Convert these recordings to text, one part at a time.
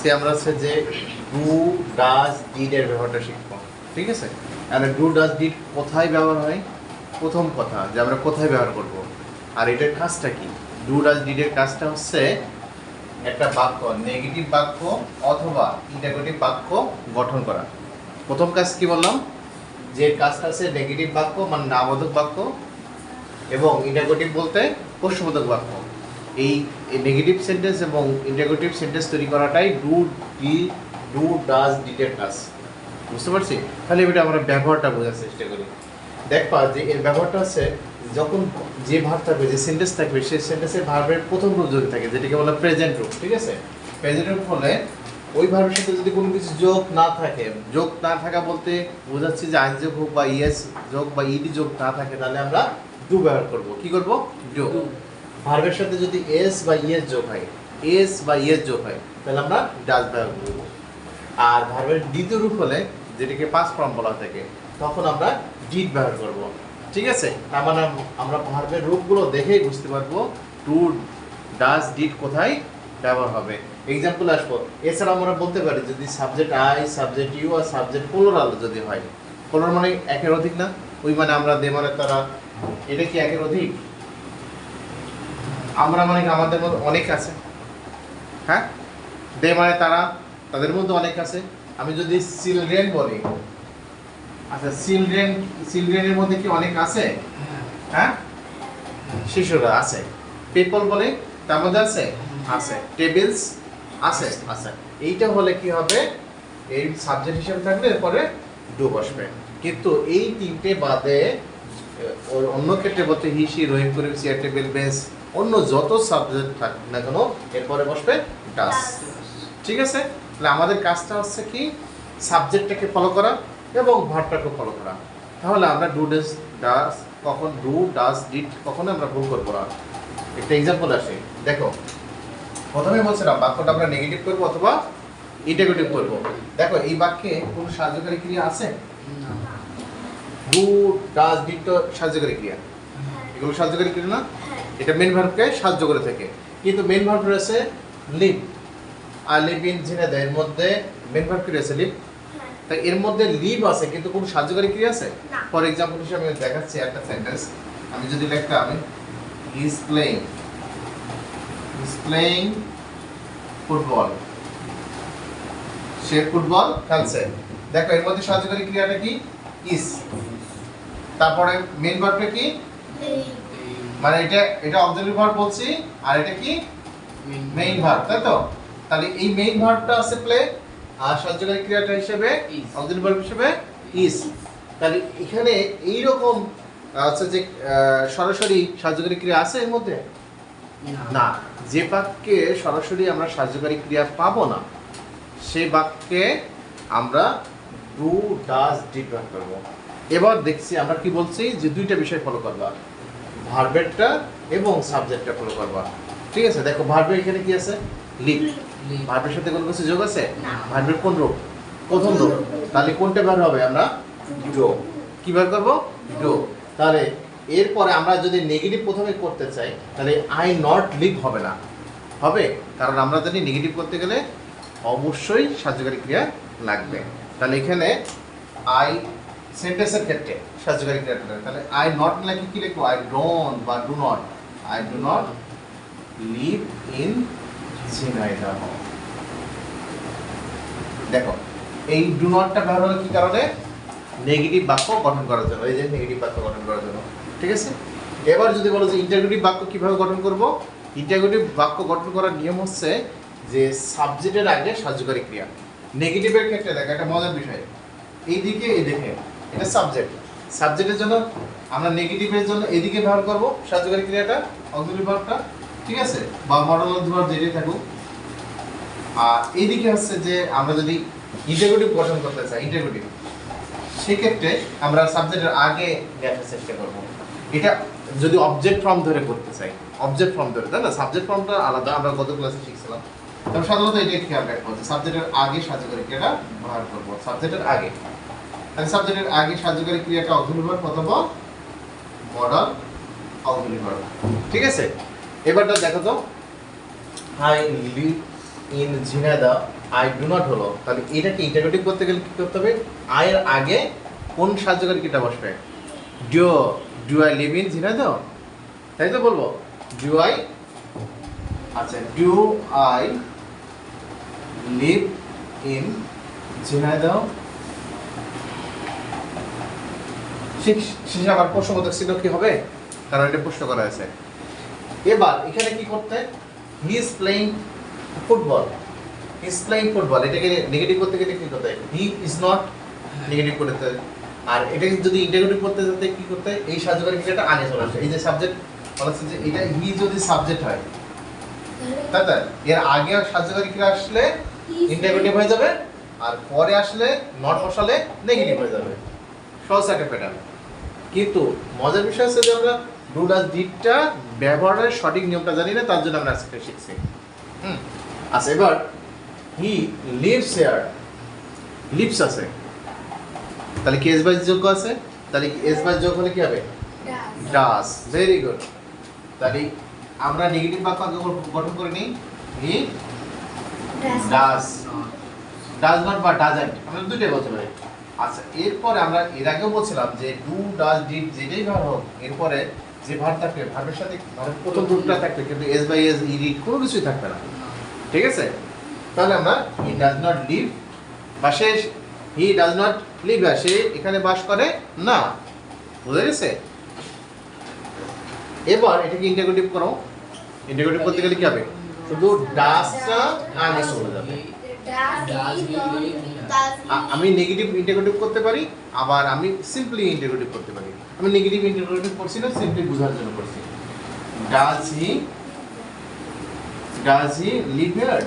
আজকে আমরা হচ্ছে যে ডু ডাজ ডিড এর ব্যবহারটা শিখব। ঠিক আছে? আর ডু ডাজ ডিড কোথায় ব্যবহার হয়? প্রথম কথা যে আমরা কোথায় ব্যবহার করব। আর এটার কাজটা কি? ডু ডাজ ডিডের কাজটা হচ্ছে একটা বাক্য নেগেটিভ বাক্য অথবা ইন্টারগেটিভ বাক্য গঠন করা। প্রথম কাজ কি বললাম? যে কাজটা আছে নেগেটিভ বাক্য মানে নাবোধক বাক্য এবং ইন্টারগেটিভ বলতে প্রশ্নবোধক বাক্য। এই নেগেটিভ সেন্টেন্স এবং ইন্টারগেটিভ সেন্টেন্স তৈরি করাটাই ডু ডি ডু ডাজ ডিটের কাজ বুঝতে পারছি? তাহলে এটা আমরা ব্যবহারটা বোঝার চেষ্টা করি। দেখবা যে এর ব্যবহারটা হচ্ছে যখন যে ভাব থাকবে, যে সেন্টেন্স থাকবে সেই সেন্টেন্সের ভার্বের প্রথম রূপ যদি থাকে, যেটাকে বলা প্রেজেন্ট রূপ ঠিক আছে? প্রেজেন্ট রূপ হলে ওই ভার্বের সাথে যদি কোনো কিছু যোগ না থাকে, যোগ না থাকা বলতে বোঝাচ্ছি যে আইন যোগ হোক বা ইএস যোগ বা ইডি যোগ না থাকে, তাহলে আমরা ডু ব্যবহার করব। কি করব? ডু ভার্বের সাথে যদি এস বা ইএস যোগ হয় এস বা ইএস যোগ হয়, তাহলে আমরা ডাজ ব্যবহার করব। আর ভার্বের দ্বিতীয় রূপ হলে, যেটাকে পাস ফর্ম বলা থাকে, তখন আমরা ডিড ব্যবহার করব। ঠিক আছে? তার মানে আমরা ভার্বের রূপগুলো দেখেই বুঝতে পারব টু ডাজ ডিড কোথায় ব্যবহার হবে। এক্সাম্পল আসব। এছাড়া আমরা বলতে পারি, যদি সাবজেক্ট আই সাবজেক্ট ইউ আর সাবজেক্ট প্লোরাল যদি হয় প্লোরাল মানে একের অধিক না? ওই মানে আমরা দে মানে তারা, এটা কি একের অধিক? আমরা মানে আমাদের মধ্যে অনেক আছে। হ্যাঁ? দে মানে তারা, তাদের মধ্যে অনেক আছে। আমি যদি চিলড্রেন বলি আচ্ছা চিলড্রেন, চিলড্রেনের মধ্যে কি অনেক আছে? হ্যাঁ? শিশুরা আছে। পিপল বলে, তার মধ্যে আছে? আছে। টেবিলস আছে আছে। এইটা হলে কি হবে? এই সাবজেক্ট হিসেবে থাকলে এরপরে ডু বসবে। কিন্তু এই তিনটে বাদে অন্য ক্ষেত্রে বলতে হিসি Rahim Karim chair, table, bench অন্য যত সাবজেক্ট থাক না কেন এরপরে বসবে ডাস ঠিক আছে? তাহলে আমাদের কাজটা হচ্ছে কি? সাবজেক্টটাকে ফলো করা এবং ভার্বটাকে ফলো করা। তাহলে আমরা ডু ডাস ডাস কখন ডু ডাস ডিড কখনো আমরা ভুল করব না। একটা এক্সাম্পল আসে। দেখো প্রথমে বলছিলাম বাক্যটা আমরা নেগেটিভ করব অথবা ইন্টারগেটিভ করব। দেখো এই বাক্যে কোনো সাহায্যকারী ক্রিয়া আছে? ডু ডাস ডিট তো সাহায্যকারী ক্রিয়া। এগুলো সাহায্যকারী ক্রিয়া না? এটা মেন ভার্বকে সাহায্য করে থাকে। কিন্তু মেন ভার্ব রয়েছে লিভ আর লিভ ইন ঝিনেদা এর মধ্যে মেন ভার্ব কি রয়েছে লিভ তাই এর মধ্যে লিভ আছে কিন্তু কোনো সাহায্যকারী ক্রিয়া আছে। ফর এক্সাম্পল হিসেবে আমি দেখাচ্ছি একটা সেন্টেন্স আমি যদি লিখতাম is playing is playing football say football খেলছে। দেখো এর মধ্যে সাহায্যকারী ক্রিয়াটা কি? ইজ তারপরে মেন ভার্বটা কি? মানে এটা এটা অক্সিলারি ভার্ব বলছি আর এটা কি? মেইন ভার্ব তাই তো? তাহলে এই মেইন ভার্বটা আছে প্লে আর সাহায্যকারী ক্রিয়াটা হিসেবে Is. অক্সিলারি ভার্ব হিসেবে ইজ তাহলে এখানে এই রকম আছে যে সরাসরি সাহায্যকারী ক্রিয়া আছে এর মধ্যে? না। যে বাক্যে সরাসরি আমরা সাহায্যকারী ক্রিয়া পাবো না সেই বাক্যে আমরা ডু ডাজ ডিড ব্যবহার করব। এবার দেখছি আমরা কি বলছি যে দুইটা বিষয় ফলো করবা। ভার্বেরটা এবং সাবজেক্টটা ফলো করবা। ঠিক আছে? দেখো ভার্বের এখানে কি আছে? লিভ ভার্বের সাথে কোনো কিছু যোগ আছে? না। ভার্বের কোন রূপ প্রথম রূপ তাহলে কোনটা ব্যবহার হবে আমরা? ডো কি ব্যবহার করব? ডো তাহলে এরপরে আমরা যদি নেগেটিভ প্রথমে করতে চাই তাহলে আই নট লিভ হবে না। হবে? কারণ আমরা জানি নেগেটিভ করতে গেলে অবশ্যই সাহায্যকারী ক্রিয়া লাগবে। তাহলে এখানে আই সেন্টেন্সের ক্ষেত্রে সাহায্যকারী ক্রিয়াটা তাহলে আই নট লাগে কি লিখব? আই ডোন্ট বা do not I do not live in Jhenaidah দেখো, এই ডু নটটা ব্যবহার হলো কি কারণে? নেগেটিভ বাক্য গঠন করার জন্য। এই যে নেগেটিভ বাক্য গঠন করার জন্য। ঠিক আছে? এবার যদি বলো যে ইন্টারগ্রেটিভ বাক্য কীভাবে গঠন করব? ইন্টারগ্রেটিভ বাক্য গঠন করার নিয়ম হচ্ছে যে সাবজেক্টের আগে সাহায্যকারী ক্রিয়া। নেগেটিভের ক্ষেত্রে দেখো, একটা মজার বিষয়। এইদিকে এই দেখে, এটা সাবজেক্ট সাবজেক্টের জন্য আমরা নেগেটিভের জন্য এদিকে ব্যবহার করব, সাহায্যকারী ক্রিয়াটা অক্সিলারি ভার্বটা ঠিক আছে? বা মডেল ভার্ব যেটাই থাকুক। আর এইদিকে হচ্ছে যে আমরা যদি ইন্টারগ্রেটিভ গঠন করতে চাই ইন্টারগ্রেটিভ সেক্ষেত্রে আমরা সাবজেক্টের আগে দেখার চেষ্টা করব। এটা যদি অবজেক্ট ফর্ম ধরে করতে চাই অবজেক্ট ফর্ম ধরে, তাই না? সাবজেক্ট ফর্মটা আলাদা, আমরা গত ক্লাসে শিখছিলাম। তবে সাধারণত এটাই খেয়াল রাখব যে সাবজেক্টের আগে সাহায্যকারী ক্রিয়াটা ব্যবহার করব সাবজেক্টের আগে। তাহলে সাবজেক্টের আগে সাহায্যকারী ক্রিয়াটা অক্সিলারি ভার্ব অথবা মডাল অক্সিলারি ঠিক আছে? এবারটা দেখো তো। I live in Jhenaidah I do not হলো তাহলে এটাকে ইন্টারগ্রেটিভ করতে গেলে কি করতে হবে? আয়ের আগে কোন সাহায্যকারী কিটা বসবে do do I live in Jhenaidah তাই তো বলব। ডু আই আচ্ছা do I live in Jhenaidah কি হবে? কারণ এটা আছে এবার এখানে করতে? ফুটবল প্লেইং ফুটবল এটাকে নেগেটিভ করতে গেলে করতে? ইজ নট নেগেটিভ আর যদি করতে করতে? এই সাহায্যকারী চলে এই যে সাবজেক্ট বলা যে যদি সাবজেক্ট হয়, তাই তাই এর আগে সাহায্যকারী আসলে হয়ে যাবে, আর পরে আসলে নট বসালে নেগেটিভ হয়ে যাবে। সহজ একটা প্যাটার্ন কিন্তু মজার বিষয় হচ্ছে যে আমরা ডু ডাজ ডিডটা ব্যবহারের সঠিক নিয়মটা জানি না তার জন্য আমরা আজকে শিখছি। হুম আচ্ছা এবার হি লিভস হেয়ার লিভস আছে। তাহলে কি এস বাইজ যোগ্য আছে? তাহলে এস বাইজ যোগ হলে কি হবে? ডাস ভেরি গুড তাহলে আমরা নেগেটিভ বাক্য আগে গঠন করে নিই। He does. ডাজ নট বা ডাজন্ট আমরা দুটোই বলতে পারি। আচ্ছা এরপরে আমরা এর আগেও বলছিলাম যে ডু ডাজ ডিড যেটাই ভার হোক, এরপরে যে ভার থাকবে ভার্বের সাথে ভার্বের প্রথম রূপটা থাকবে, কিন্তু এস বাই এস ইডি কোনো কিছুই থাকবে না। ঠিক আছে? তাহলে আমরা হি ডাজ নট লিভ বা সে হি ডাজ নট লিভ সে এখানে বাস করে না। বুঝা গেছে? এবার এটাকে ইন্টাগ্রেটিভ করো। ইন্টাগ্রেটিভ করতে গেলে কি হবে? শুধু ডাসটা আগে চলে যাবে। আমি নেগেটিভ ইন্টাগ্রেটিভ করতে পারি, আবার আমি সিম্পলি ইন্টাগ্রেটিভ করতে পারি। আমি নেগেটিভ ইন্টাগ্রেটিভ করছি না সিম্পলি বোঝার জন্য করছি। Does he does he live here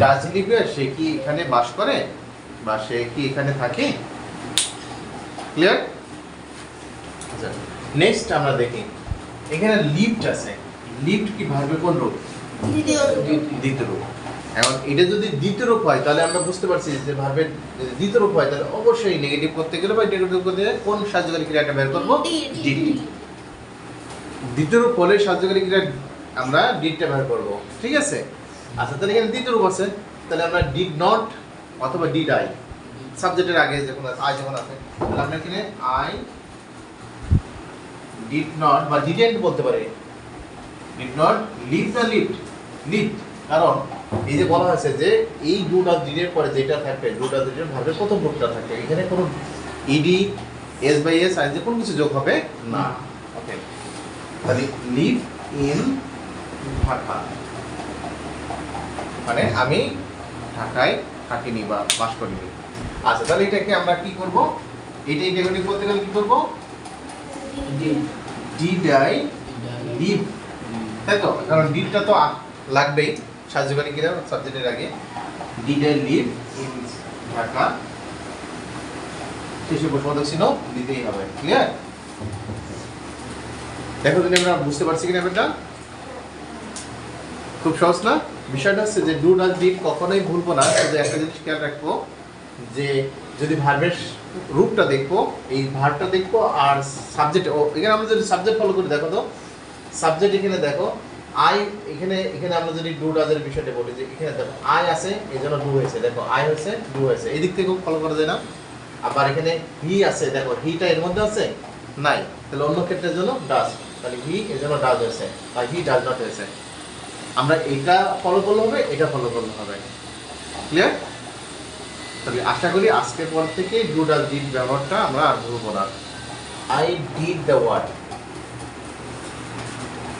does he live here সে কি এখানে বাস করে? বা সে কি এখানে থাকে? ক্লিয়ার আচ্ছা নেক্সট আমরা দেখি। এখানে লিফট আছে। লিফট কি ভাবে কোন রূপ এখন এটা যদি দ্বিতীয় হয় তাহলে আমরা বুঝতে পারছি যে ভার্বের যদি দ্বিতীয় হয় তাহলে অবশ্যই নেগেটিভ করতে গেলে বা নেগেটিভ করতে গেলে কোন সাহায্যকারী ক্রিয়াটা বের করব? হলে সাহায্যকারী ক্রিয়া আমরা ডিডটা বের করব। ঠিক আছে? আচ্ছা তাহলে এখানে দ্বিতীয় আছে। তাহলে আমরা ডিড নট অথবা ডিড আই সাবজেক্টের আগে যখন আই যখন আছে তাহলে আমরা এখানে আই ডিড নট বা ডিডেন্ট বলতে পারি। Did not live the lift lift কারণ এই যে বলা হয়েছে যে এই ডু ডাজ ডিডের পরে যেটা থাকবে ডু ডাজ ডিডের ভাবে প্রথম রূপটা থাকবে। এখানে কোনো ED S by S I যে কোনো কিছু যোগ হবে না। ওকে তাহলে লিভ ইন ঢাকা। মানে আমি ঢাকায় থাকিনি বা বাস করিনি। আচ্ছা তাহলে এটাকে আমরা কি করব? এটা ইন্টাগ্রেটিভ করতে গেলে কি করব? ডিড আই লিভ তাই তো? কারণ ডিডটা তো আ- লাগবেই সাহায্যকারী কিনা সাবজেক্টের আগে। Did I live in Dhaka শেষে প্রশ্নবোধক চিহ্ন দিতেই হবে ক্লিয়ার দেখো, যদি আমরা বুঝতে পারছি কিনা ব্যাপারটা? খুব সহজ না? বিষয়টা হচ্ছে যে ডু ডাজ ডিড কখনোই ভুলবো না। শুধু একটা জিনিস খেয়াল রাখব, যে যদি ভার্বের রূপটা দেখব, এই ভার্বটা দেখব আর সাবজেক্ট ও, এখানে আমরা যদি সাবজেক্ট ফলো করি, দেখো তো। সাবজেক্ট এখানে দেখো আই এখানে এখানে আমরা যদি ডু ডাজের বিষয়টা বলি, যে এখানে দেখো আই আছে, এই জন্য ডু হয়েছে। দেখো আই হয়েছে ডু হয়েছে। এই দিক থেকেও ফলো করা যায় না। আবার এখানে হি আছে, দেখো হিটা এর মধ্যে আছে? নাই। তাহলে অন্য ক্ষেত্রের জন্য ডাজ তাহলে হি এর জন্য ডাজ হয়েছে, আর হি ডাজ নট হয়েছে। আমরা এটা ফলো করলে হবে, এটা ফলো করলে হবে। ক্লিয়ার তবে আশা করি আজকের পর থেকে ডু ডাজ ডিড ব্যবহারটা আমরা আর ভুলবো না। আই ডিড দ্য ওয়ার্ড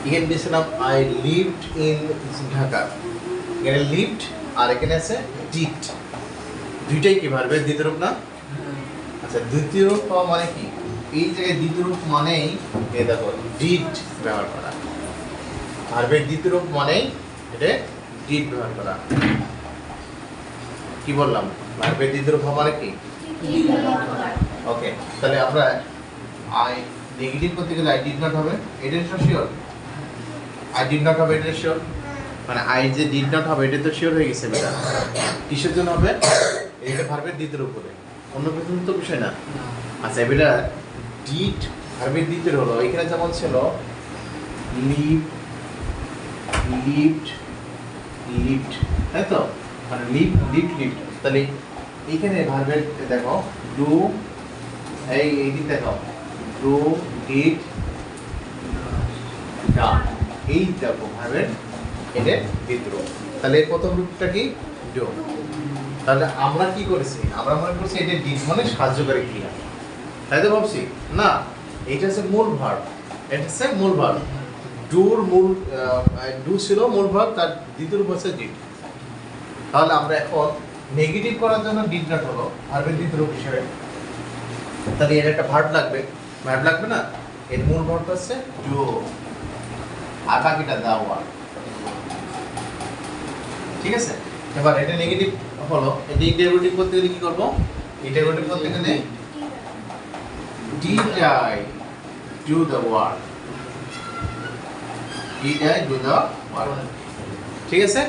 এখানে দিয়েছিলাম আই লিভড ইন ঢাকা। এখানে লিভড আর এখানে আছে ডিট দুইটাই কি ভার্বে? দ্বিতীয় রূপ না? আচ্ছা দ্বিতীয় রূপ পাওয়া মানে কি? এই জায়গায় দ্বিতীয় রূপ মানেই এ দেখো ডিট ব্যবহার করা। ভার্বের দ্বিতীয় রূপ মানেই, এটা ডিট ব্যবহার করা। কি বললাম? ভার্বের দ্বিতীয় রূপ মানে কি? ওকে তাহলে আমরা আই নেগেটিভ করতে গেলে আই ডিড নট হবে। এটা শিওর আই ডিড নট হবে এটা শিওর মানে আই যে ডিড নট হবে এটা তো শিওর হয়ে গেছে বেটা। কিসের জন্য হবে? এটা ভার্বের দ্বিতীয় হবে অন্য কিছু তো বিষয় না। আচ্ছা এবারে ডিড ভার্বের দ্বিতীয় হলো। এখানে যেমন ছিল লিভ লিভড লিফট তাই তো? মানে লিফট লিফট লিফট তাহলে এইখানে ভার্বের দেখো ডু এই এই দিক দেখো। ডু ডিড ডা এই ভার্বের এদের দ্বিতীয় তাহলে এর প্রথম রূপটা কি? ডু তাহলে আমরা কি করেছি? আমরা মনে করছি এটা ডিড মানে সাহায্যকারী ক্রিয়া। তাই তো ভাবছি? না, এটা হচ্ছে মূল ভার্ব এটা হচ্ছে মূল ভার্ব ডুর মূল ডু ছিল মূল ভার্ব তার দ্বিতীয় রূপ হচ্ছে ডিড তাহলে আমরা এখন নেগেটিভ করার জন্য ডিড হলো, ভার্বের দ্বিতীয় রূপ হিসেবে। তাহলে এর একটা ভার্ব লাগবে। ভার্ব লাগবে না? এর মূল ভার্বটা হচ্ছে ডু আর বাকিটা দাওয়া ঠিক আছে? এবার এটা নেগেটিভ হলো এটা ইন্টারোগেটিভ করতে গেলে কি করব? ইন্টারোগেটিভ করতে গেলে I do the work I do the work ঠিক আছে?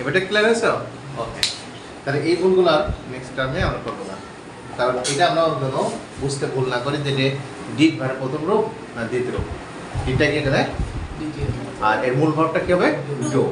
এবারটা ক্লিয়ার হয়েছে? ওকে তাহলে এই ভুলগুলো নেক্সট টার্মে আমরা করব না। কারণ এটা আমরা যেন বুঝতে ভুল না করি যে ডিড ভাড়া প্রথম রূপ না দ্বিতীয় রূপ। ডিডটা কি দ্বিতীয় আর এর মূল ভাবটা কি হবে? ডো